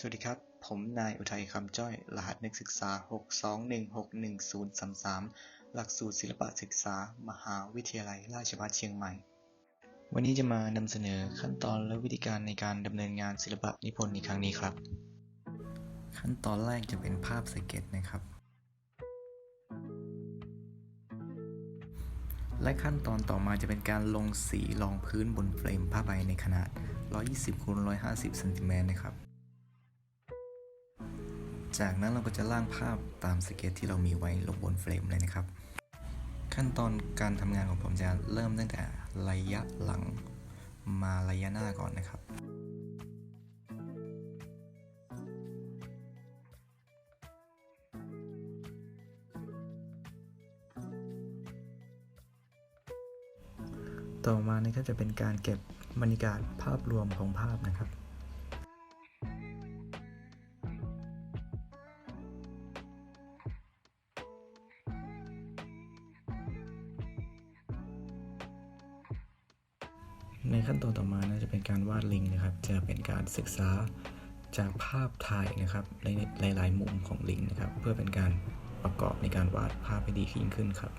สวัสดีครับ ผมนายอุทัยคำจ้อย รหัสนักศึกษา 6216133 หลักสูตรศิลปศึกษา มหาวิทยาลัยราชภัฏเชียงใหม่ วันนี้จะมานำเสนอขั้นตอนและวิธีการในการดำเนินงานศิลปะนิพนธ์ในครั้งนี้ครับ ขั้นตอนแรกจะเป็นภาพสเก็ตนะครับ และขั้นตอนต่อมาจะเป็นการลงสีรองพื้นบนเฟรมผ้าใบในขนาด 120คูณ150ซนติเมตรนะครับ จากนั้นเราก็จะร่างภาพตามสเก็ตที่เรามีไว้ลงบนเฟรมเลยนะครับ ขั้นตอนการทำงานของผมจะเริ่มตั้งแต่ระยะหลังมาระยะหน้าก่อนนะครับต่อมานะครับจะเป็นการเก็บบรรยากาศภาพรวมของภาพนะครับ ในขั้นตอนต่อมานะจะเป็นการวาดลิงนะครับ จะเป็นการศึกษาจากภาพถ่ายนะครับในหลายๆมุมของลิงนะครับ เพื่อเป็นการประกอบในการวาดภาพให้ดียิ่งขึ้นครับ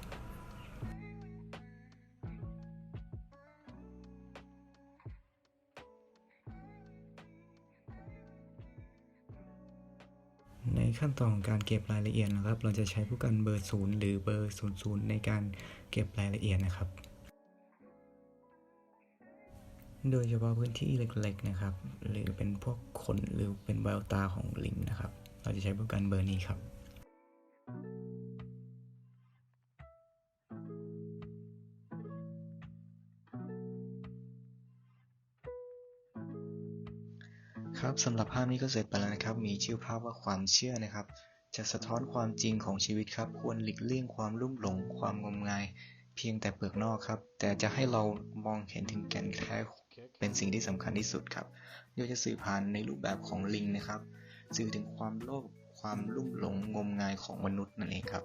ในขั้นตอนของการเก็บรายละเอียดนะครับ เราจะใช้ผู้กันเบอร์ศูนย์หรือเบอร์ศูนย์ศูนย์ในการเก็บรายละเอียดนะครับ โดยเฉพาะพื้นที่เล็กๆนะครับ หรือเป็นพวกขนหรือเป็นแววตาของลิงนะครับ เราจะใช้ผู้กันเบอร์นี้ครับครับสำหรับภาพนี้ก็เสร็จไปแล้วนะครับ มีชื่อภาพว่าความเชื่อนะครับ จะสะท้อนความจริงของชีวิตครับ ควรหลีกเลี่ยงความลุ่มหลง ความงมงาย เพียงแต่เปลือกนอกครับ แต่จะให้เรามองเห็นถึงแก่นแท้เป็นสิ่งที่สำคัญที่สุดครับโดยจะสื่อผ่านในรูปแบบของลิงนะครับ สื่อถึงความโลภความลุ่มหลงงมงายของมนุษย์นั่นเองครับ